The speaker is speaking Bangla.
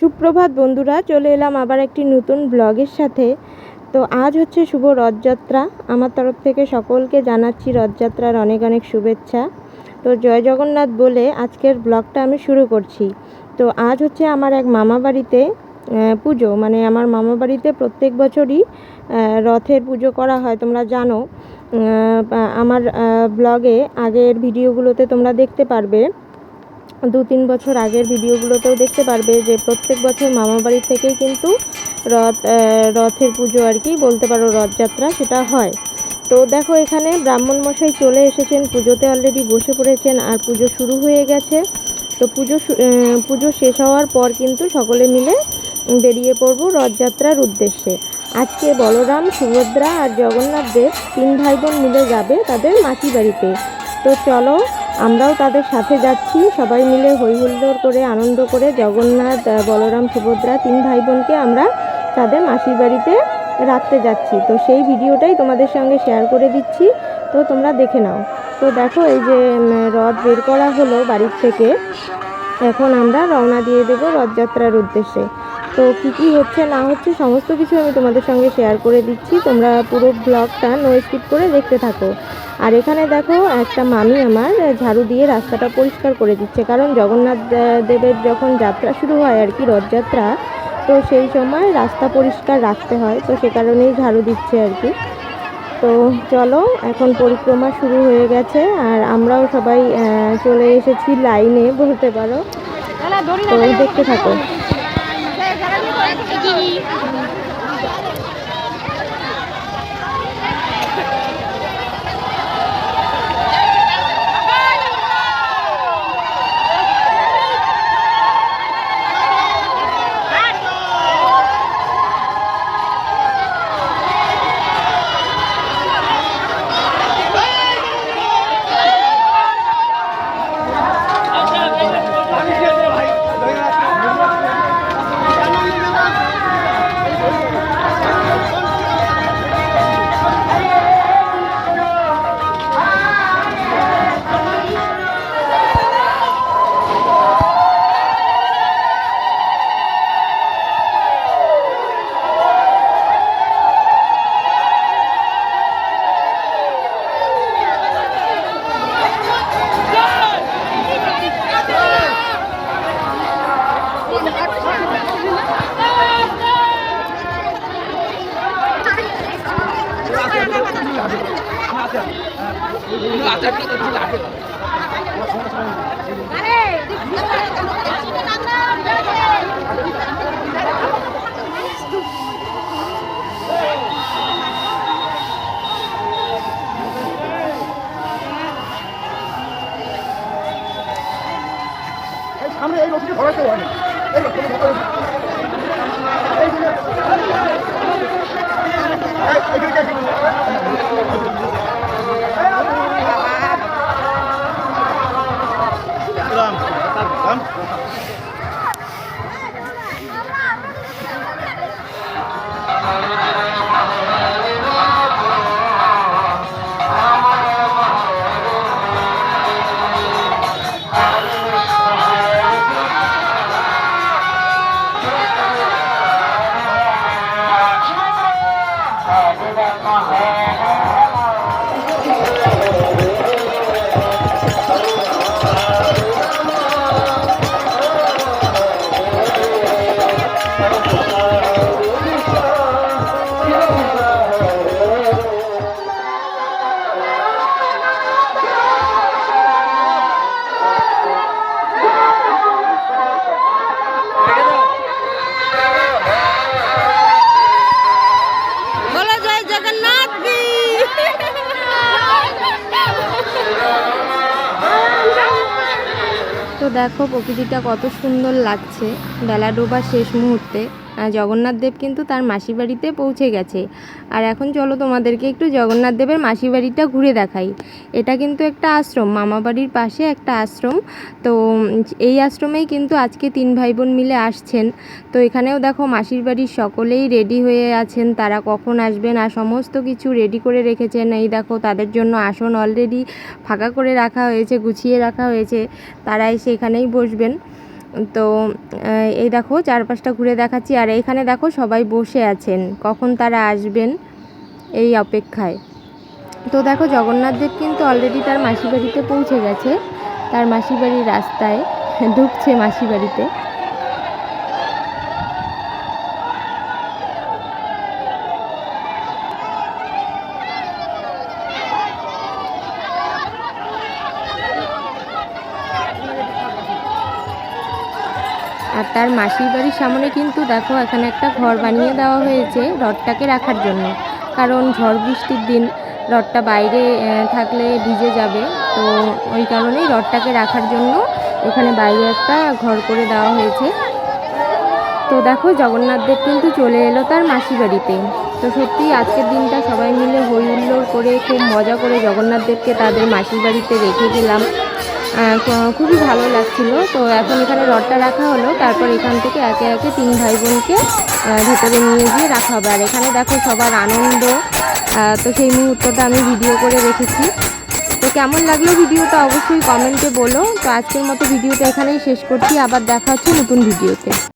সুপ্রভাত বন্ধুরা, চলে এলাম আবার একটি নতুন ব্লগের সাথে। তো আজ হচ্ছে শুভ রথযাত্রা। আমার তরফ থেকে সকলকে জানাচ্ছি রথযাত্রার অনেক অনেক শুভেচ্ছা। তো জয় জগন্নাথ বলে আজকের ব্লগটা আমি শুরু করছি। তো আজ হচ্ছে আমার এক মামা বাড়িতে পুজো। মানে আমার মামা বাড়িতে প্রত্যেক বছরই রথের পুজো করা হয়, তোমরা জানো। আমার ব্লগে আগের ভিডিওগুলোতে তোমরা দেখতে পারবে। দু তিন বছর আগের ভিডিওগুলোতেও দেখতে পারবে যে প্রত্যেক বছর মামা বাড়ি থেকেই কিন্তু রথ রথের পুজো আর কি বলতে পারো রথযাত্রা সেটা হয়। তো দেখো এখানে ব্রাহ্মণ মশাই চলে এসেছেন, পুজোতে অলরেডি বসে পড়েছেন আর পুজো শুরু হয়ে গেছে। তো পুজো পুজো শেষ হওয়ার পর কিন্তু সকলে মিলে বেরিয়ে পড়ব রথযাত্রার উদ্দেশ্যে। আজকে বলরাম, সুভদ্রা আর জগন্নাথ দেব তিন ভাই বোন মিলে যাবে তাদের মাসি বাড়িতে। তো চলো আমরাও তাদের সাথে যাচ্ছি। সবাই মিলে হই হুল্লোড় করে, আনন্দ করে জগন্নাথ বলরাম, সুভদ্রা তিন ভাই বোনকে আমরা তাদের মাসির বাড়িতে রাখতে যাচ্ছি। তো সেই ভিডিওটাই তোমাদের সঙ্গে শেয়ার করে দিচ্ছি। তো তোমরা দেখে নাও। তো দেখো এই যে রথ বের করা হলো বাড়ির থেকে। এখন আমরা রওনা দিয়ে দেবো রথযাত্রার উদ্দেশ্যে। তো কী কী হচ্ছে, না হচ্ছে, সমস্ত কিছু আমি তোমাদের সঙ্গে শেয়ার করে দিচ্ছি। তোমরা পুরো ব্লগটা নো স্কিপ করে দেখতে থাকো। আর এখানে দেখো একটা মামি আমার ঝাড়ু দিয়ে রাস্তাটা পরিষ্কার করে দিচ্ছে। কারণ জগন্নাথ দেবের যখন যাত্রা শুরু হয় আর কি রথযাত্রা তো সেই সময় রাস্তা পরিষ্কার রাখতে হয়। তো সে কারণেই ঝাড়ু দিচ্ছে আর কি। তো চলো এখন পরিক্রমা শুরু হয়ে গেছে আর আমরাও সবাই চলে এসেছি লাইনে বলতে পারো। তো দেখতে থাকো। সামনে এই রসিদে ধরাতে হয়। দেখো প্রকৃতিটা কত সুন্দর লাগছে। বেলা ডোবা শেষ মুহূর্তে। জগন্নাথ দেব কিন্তু তার মাসি বাড়িতে পৌঁছে গেছে। আর এখন চলো তোমাদেরকে একটু জগন্নাথ দেবের মাসি বাড়িটা ঘুরে দেখাই। এটা কিন্তু একটা আশ্রম, মামা বাড়ির পাশে একটা আশ্রম। তো এই আশ্রমেই কিন্তু আজকে তিন ভাই বোন মিলে আসছেন। তো এখানেও দেখো মাসির বাড়ির সকলেই রেডি হয়ে আছেন, তারা কখন আসবেন আর সমস্ত কিছু রেডি করে রেখেছেন। এই দেখো তাদের জন্য আসন অলরেডি ফাঁকা করে রাখা হয়েছে, গুছিয়ে রাখা হয়েছে তারা এসে এখানেই বসবেন। তো এই দেখো চারপাশটা ঘুরে দেখাচ্ছি। আর এখানে দেখো সবাই বসে আছেন। কখন তারা আসবেন এই অপেক্ষায়। তো দেখো জগন্নাথদেব কিন্তু অলরেডি তার মাসি বাড়িতে পৌঁছে গেছে। তার মাসি বাড়ির রাস্তায় ঢুকছে মাসি বাড়িতে। আর তার মাসির বাড়ির সামনে কিন্তু দেখো, এখানে একটা ঘর বানিয়ে দেওয়া হয়েছে রথটাকে রাখার জন্য। কারণ ঝড় বৃষ্টির দিন রথটা বাইরে থাকলে ভিজে যাবে। তো ওই কারণেই রথটাকে রাখার জন্য এখানে বাইরে একটা ঘর করে দেওয়া হয়েছে। তো দেখো, জগন্নাথ দেব কিন্তু চলে এলো তার মাসি বাড়িতে। তো সত্যি আজকের দিনটা সবাই মিলে হই হুল্লোড় করে, খুব মজা করে জগন্নাথ দেবকে তাদের মাসির বাড়িতে রেখে গেলাম। খুবই ভালো লাগছিল। তো এখন এখানে রডটা রাখা হলো। তারপর এখান থেকে একে একে তিন ভাই বোনকে ভেতরে নিয়ে গিয়ে রাখা হবে। আর এখানে দেখো সবার আনন্দ। তো সেই মুহূর্তটা আমি ভিডিও করে রেখেছি। তো কেমন লাগল ভিডিওটা অবশ্যই কমেন্টে বলো। তো আজকের মতো ভিডিওটা এখানেই শেষ করছি। আবার দেখা হচ্ছে নতুন ভিডিওতে